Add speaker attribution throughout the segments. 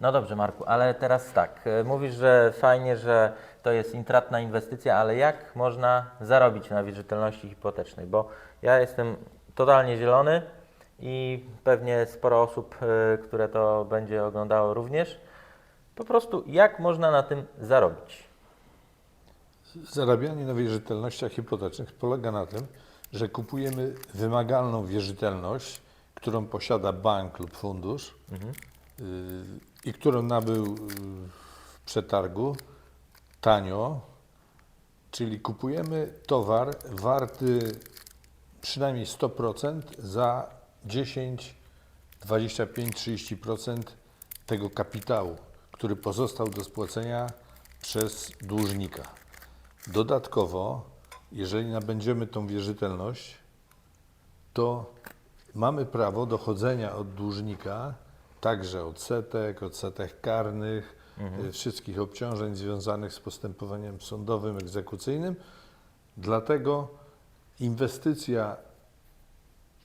Speaker 1: No dobrze, Marku, ale teraz tak. e, Mówisz, że fajnie, że to jest intratna inwestycja, ale jak można zarobić na wierzytelności hipotecznej? Bo ja jestem totalnie zielony i pewnie sporo osób, e, które to będzie oglądało również. Po prostu, jak można na tym zarobić?
Speaker 2: Zarabianie na wierzytelnościach hipotecznych polega na tym, że kupujemy wymagalną wierzytelność, którą posiada bank lub fundusz yy, i którą nabył yy, w przetargu tanio, czyli kupujemy towar warty przynajmniej 100% za 10, 25, 30% tego kapitału, który pozostał do spłacenia przez dłużnika. Dodatkowo, jeżeli nabędziemy tą wierzytelność, to mamy prawo dochodzenia od dłużnika także odsetek, odsetek karnych, y, wszystkich obciążeń związanych z postępowaniem sądowym, egzekucyjnym. Dlatego inwestycja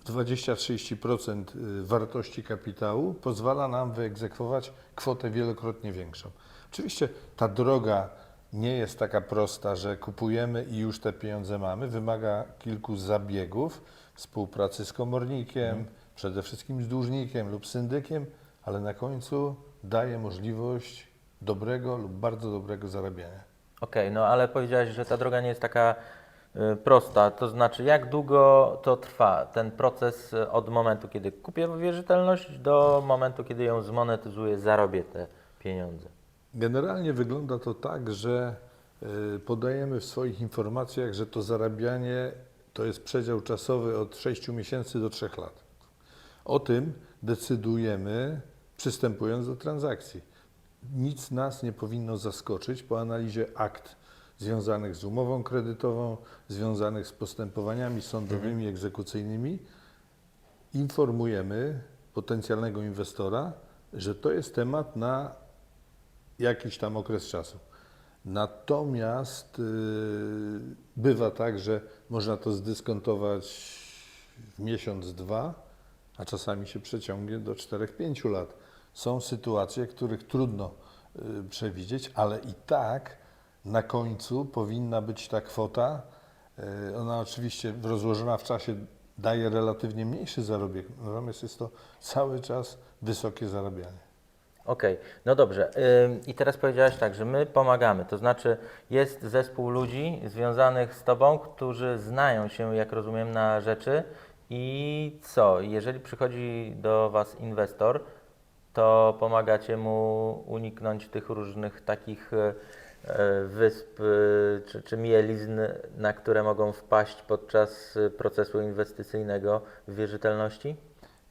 Speaker 2: w 20-30% y, wartości kapitału pozwala nam wyegzekwować kwotę wielokrotnie większą. Oczywiście ta droga nie jest taka prosta, że kupujemy i już te pieniądze mamy. Wymaga kilku zabiegów, współpracy z komornikiem, przede wszystkim z dłużnikiem lub syndykiem, ale na końcu daje możliwość dobrego lub bardzo dobrego zarabiania.
Speaker 1: Okej, no ale powiedziałeś, że ta droga nie jest taka y, prosta. To znaczy, jak długo to trwa, ten proces y, od momentu, kiedy kupię wierzytelność, do momentu, kiedy ją zmonetyzuję, zarobię te pieniądze?
Speaker 2: Generalnie wygląda to tak, że y, podajemy w swoich informacjach, że to zarabianie to jest przedział czasowy od 6 miesięcy do 3 lat. O tym decydujemy przystępując do transakcji. Nic nas nie powinno zaskoczyć po analizie akt związanych z umową kredytową, związanych z postępowaniami sądowymi, egzekucyjnymi. Informujemy potencjalnego inwestora, że to jest temat na jakiś tam okres czasu. Natomiast yy, bywa tak, że można to zdyskontować w miesiąc, dwa, a czasami się przeciągnie do 4-5 lat. Są sytuacje, których trudno yy, przewidzieć, ale i tak na końcu powinna być ta kwota. Yy, ona oczywiście rozłożona w czasie daje relatywnie mniejszy zarobek, natomiast jest to cały czas wysokie zarabianie.
Speaker 1: Okej, no dobrze. I teraz powiedziałeś tak, że my pomagamy, to znaczy jest zespół ludzi związanych z Tobą, którzy znają się, jak rozumiem, na rzeczy i co? Jeżeli przychodzi do Was inwestor, to pomagacie mu uniknąć tych różnych takich e, wysp e, czy, czy mielizn, na które mogą wpaść podczas e, procesu inwestycyjnego w wierzytelności?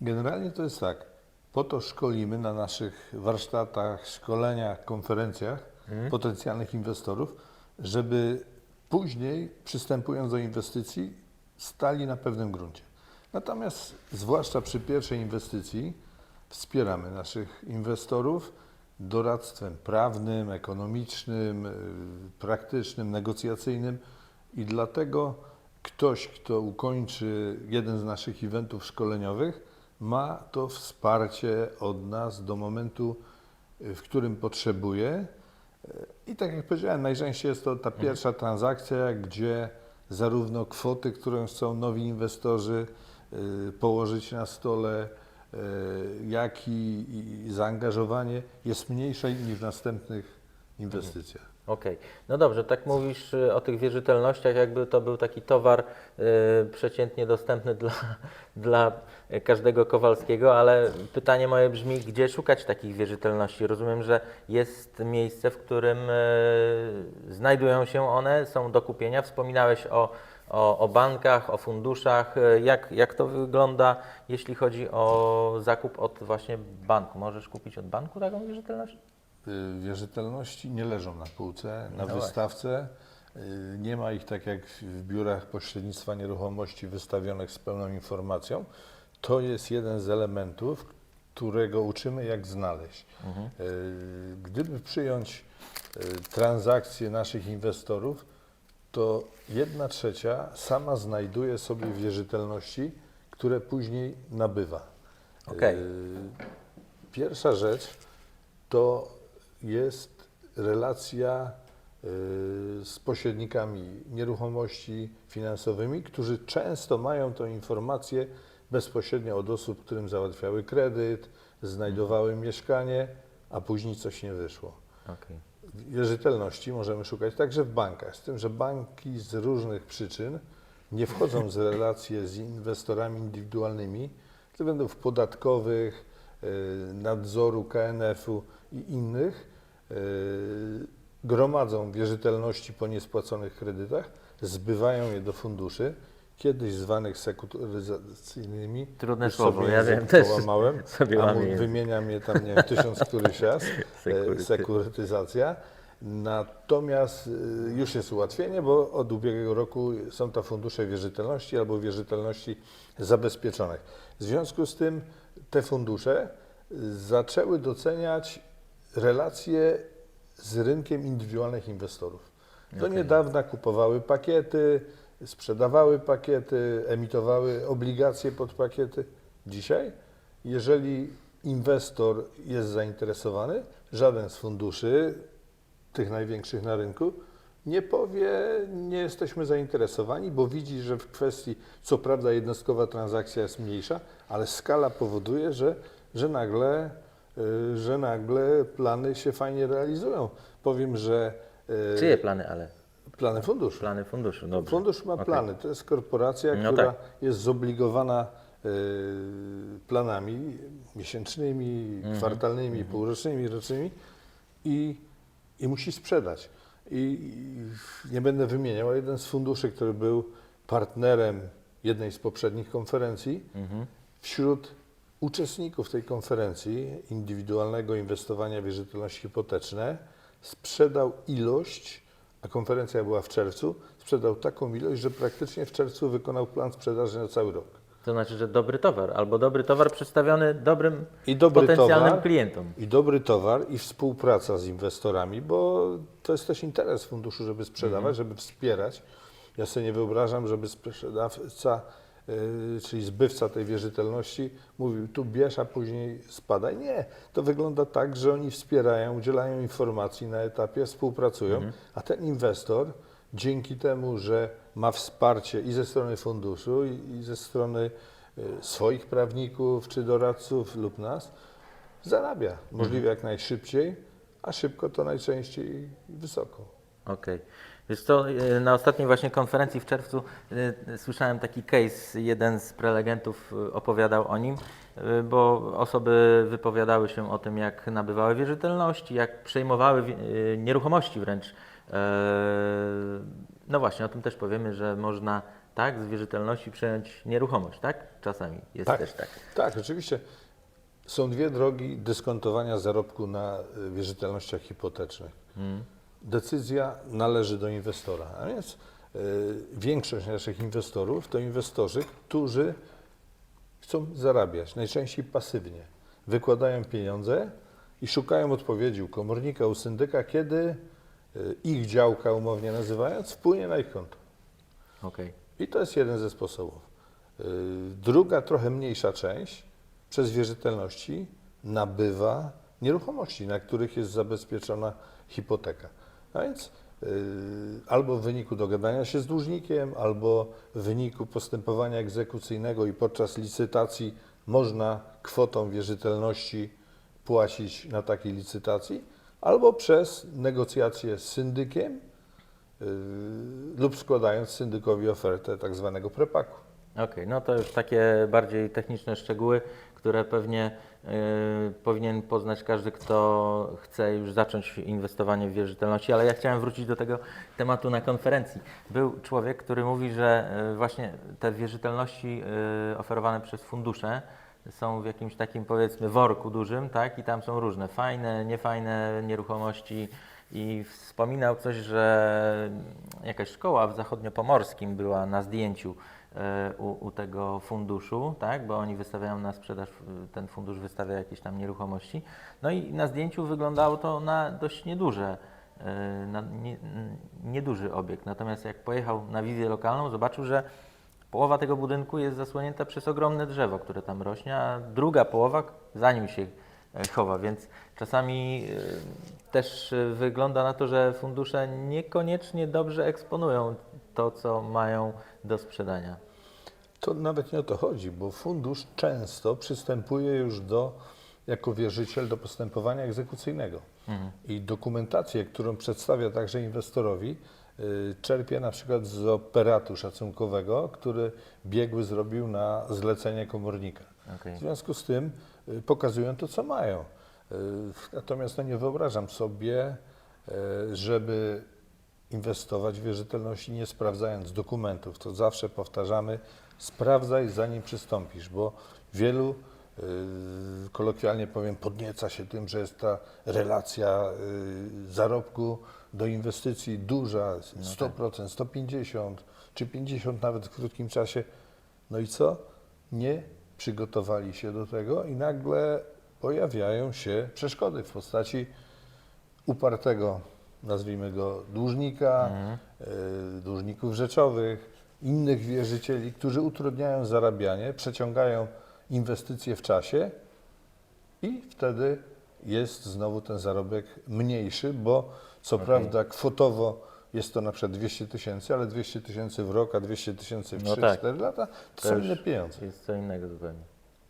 Speaker 2: Generalnie to jest tak. Po to szkolimy na naszych warsztatach, szkoleniach, konferencjach potencjalnych inwestorów, żeby później, przystępując do inwestycji, stali na pewnym gruncie. Natomiast, zwłaszcza przy pierwszej inwestycji, wspieramy naszych inwestorów doradztwem prawnym, ekonomicznym, y, praktycznym, negocjacyjnym i dlatego ktoś, kto ukończy jeden z naszych eventów szkoleniowych, ma to wsparcie od nas do momentu, y, w którym potrzebuje. Y, I tak jak powiedziałem, najczęściej jest to ta pierwsza transakcja, gdzie zarówno kwoty, którą chcą nowi inwestorzy położyć na stole, y, jak i, zaangażowanie jest mniejsze niż w następnych inwestycjach.
Speaker 1: Okej, no dobrze, tak mówisz y, o tych wierzytelnościach, jakby to był taki towar y, przeciętnie dostępny dla, dla każdego Kowalskiego, ale pytanie moje brzmi, gdzie szukać takich wierzytelności? Rozumiem, że jest miejsce, w którym y, znajdują się one, są do kupienia. Wspominałeś o, o, o bankach, o funduszach. Y, Jak, jak to wygląda, jeśli chodzi o zakup od właśnie banku? Możesz kupić od banku taką wierzytelność?
Speaker 2: Y, Wierzytelności nie leżą na półce, na
Speaker 1: No
Speaker 2: wystawce. Y, Nie ma ich tak jak w biurach pośrednictwa nieruchomości wystawionych z pełną informacją. To jest jeden z elementów, którego uczymy, jak znaleźć. Y, Gdyby przyjąć transakcje naszych inwestorów, to jedna trzecia sama znajduje sobie wierzytelności, które później nabywa.
Speaker 1: Okej.
Speaker 2: Y, Pierwsza rzecz, to jest relacja y, z pośrednikami nieruchomości finansowymi, którzy często mają tą informację bezpośrednio od osób, którym załatwiały kredyt, znajdowały mieszkanie, a później coś nie wyszło.
Speaker 1: Okej.
Speaker 2: Wierzytelności możemy szukać także w bankach, z tym, że banki z różnych przyczyn nie wchodzą z relacje z inwestorami indywidualnymi, ze względów podatkowych, y, nadzoru KNF-u i innych, y, gromadzą wierzytelności po niespłaconych kredytach, zbywają je do funduszy, kiedyś zwanych sekuryzacyjnymi.
Speaker 1: Trudne
Speaker 2: Już
Speaker 1: słowo, ja wiem, też
Speaker 2: połamałem,
Speaker 1: sobie
Speaker 2: a mu- wymieniam je tam, nie wiem, tysiąc któryś raz, e,
Speaker 1: Sekuryty.
Speaker 2: sekurytyzacja. Natomiast y, już jest ułatwienie, bo od ubiegłego roku są to fundusze wierzytelności albo wierzytelności zabezpieczonych. W związku z tym te fundusze y, zaczęły doceniać relacje z rynkiem indywidualnych inwestorów. Do
Speaker 1: Okej.
Speaker 2: niedawna kupowały pakiety, sprzedawały pakiety, emitowały obligacje pod pakiety. Dzisiaj, jeżeli inwestor jest zainteresowany, żaden z funduszy, tych największych na rynku, nie powie, nie jesteśmy zainteresowani, bo widzi, że w kwestii, co prawda jednostkowa transakcja jest mniejsza, ale skala powoduje, że, że, nagle, y, że nagle plany się fajnie realizują. Powiem, że y,
Speaker 1: Czyje plany, ale?
Speaker 2: Plany funduszu.
Speaker 1: Plany funduszu, dobrze.
Speaker 2: Fundusz ma plany. To jest korporacja,
Speaker 1: No
Speaker 2: która
Speaker 1: tak.
Speaker 2: jest zobligowana y, planami miesięcznymi,
Speaker 1: Mhm.
Speaker 2: kwartalnymi, półrocznymi, rocznymi i, i musi sprzedać. I, I nie będę wymieniał, ale jeden z funduszy, który był partnerem jednej z poprzednich konferencji,
Speaker 1: Mhm.
Speaker 2: wśród uczestników tej konferencji indywidualnego inwestowania w wierzytelności hipoteczne sprzedał ilość, a konferencja była w czerwcu, sprzedał taką ilość, że praktycznie w czerwcu wykonał plan sprzedaży na cały rok.
Speaker 1: To znaczy, że dobry towar, albo dobry towar przedstawiony dobrym
Speaker 2: I dobry
Speaker 1: potencjalnym
Speaker 2: towar,
Speaker 1: klientom.
Speaker 2: i dobry towar, i współpraca z inwestorami, bo to jest też interes funduszu, żeby sprzedawać, żeby wspierać. Ja sobie nie wyobrażam, żeby sprzedawca, czyli zbywca tej wierzytelności mówił, tu bierz, a później spadaj. Nie, to wygląda tak, że oni wspierają, udzielają informacji na etapie, współpracują, a ten inwestor dzięki temu, że ma wsparcie i ze strony funduszu, i, ze strony y, swoich prawników czy doradców lub nas, zarabia możliwie jak najszybciej, a szybko to najczęściej wysoko.
Speaker 1: Okej. Wiesz co, y, na ostatniej właśnie konferencji w czerwcu y, słyszałem taki case, jeden z prelegentów y, opowiadał o nim, bo osoby wypowiadały się o tym, jak nabywały wierzytelności, jak przejmowały nieruchomości wręcz. E, No właśnie, o tym też powiemy, że można tak z wierzytelności przejąć nieruchomość, tak? Czasami jest
Speaker 2: Tak.
Speaker 1: też tak.
Speaker 2: Tak, oczywiście. Są dwie drogi dyskontowania zarobku na wierzytelnościach hipotecznych. Decyzja należy do inwestora, a więc y, większość naszych inwestorów to inwestorzy, którzy chcą zarabiać, najczęściej pasywnie. Wykładają pieniądze i szukają odpowiedzi u komornika, u syndyka, kiedy y, ich działka, umownie nazywając, wpłynie na ich konto.
Speaker 1: Okej.
Speaker 2: I to jest jeden ze sposobów. Yy, Druga, trochę mniejsza część przez wierzytelności nabywa nieruchomości, na których jest zabezpieczona hipoteka. A więc yy, albo w wyniku dogadania się z dłużnikiem, albo w wyniku postępowania egzekucyjnego i podczas licytacji można kwotą wierzytelności płacić na takiej licytacji, albo przez negocjacje z syndykiem, yy, lub składając syndykowi ofertę tak zwanego prepaku.
Speaker 1: Okej, no to już takie bardziej techniczne szczegóły, które pewnie powinien poznać każdy, kto chce już zacząć inwestowanie w wierzytelności, ale ja chciałem wrócić do tego tematu na konferencji. Był człowiek, który mówi, że y, właśnie te wierzytelności y, oferowane przez fundusze są w jakimś takim powiedzmy worku dużym, tak? I tam są różne fajne, niefajne nieruchomości. I wspominał coś, że jakaś szkoła w zachodniopomorskim była na zdjęciu u, u tego funduszu, tak? Bo oni wystawiają na sprzedaż, ten fundusz wystawia jakieś tam nieruchomości. No i na zdjęciu wyglądało to na dość nieduże, e, na nie, nieduży obiekt. Natomiast jak pojechał na wizję lokalną, zobaczył, że Połowa tego budynku jest zasłonięta przez ogromne drzewo, które tam rośnie, a druga połowa, zanim się e, chowa, więc czasami e, też e, wygląda na to, że fundusze niekoniecznie dobrze eksponują to, co mają do sprzedania.
Speaker 2: To nawet nie o to chodzi, bo fundusz często przystępuje już do, jako wierzyciel do postępowania egzekucyjnego. I dokumentację, którą przedstawia także inwestorowi, y, czerpie na przykład z operatu szacunkowego, który biegły zrobił na zlecenie komornika.
Speaker 1: Okej.
Speaker 2: W związku z tym y, pokazują to, co mają. Y, Natomiast no, nie wyobrażam sobie, żeby inwestować w wierzytelności nie sprawdzając dokumentów. To zawsze powtarzamy, sprawdzaj zanim przystąpisz, bo wielu, y, kolokwialnie powiem, podnieca się tym, że jest ta relacja y, zarobku do inwestycji duża, 100%, 150 czy 50 nawet w krótkim czasie. No i co? Nie przygotowali się do tego i nagle pojawiają się przeszkody w postaci upartego, nazwijmy go, dłużnika, y, dłużników rzeczowych, innych wierzycieli, którzy utrudniają zarabianie, przeciągają inwestycje w czasie i wtedy jest znowu ten zarobek mniejszy, bo co
Speaker 1: Okej.
Speaker 2: prawda kwotowo jest to na przykład 200 tysięcy, ale 200 tysięcy w rok, a 200 tysięcy w
Speaker 1: No
Speaker 2: 3-4
Speaker 1: tak.
Speaker 2: lata to,
Speaker 1: To
Speaker 2: są inne pieniądze.
Speaker 1: Jest co innego zupełnie.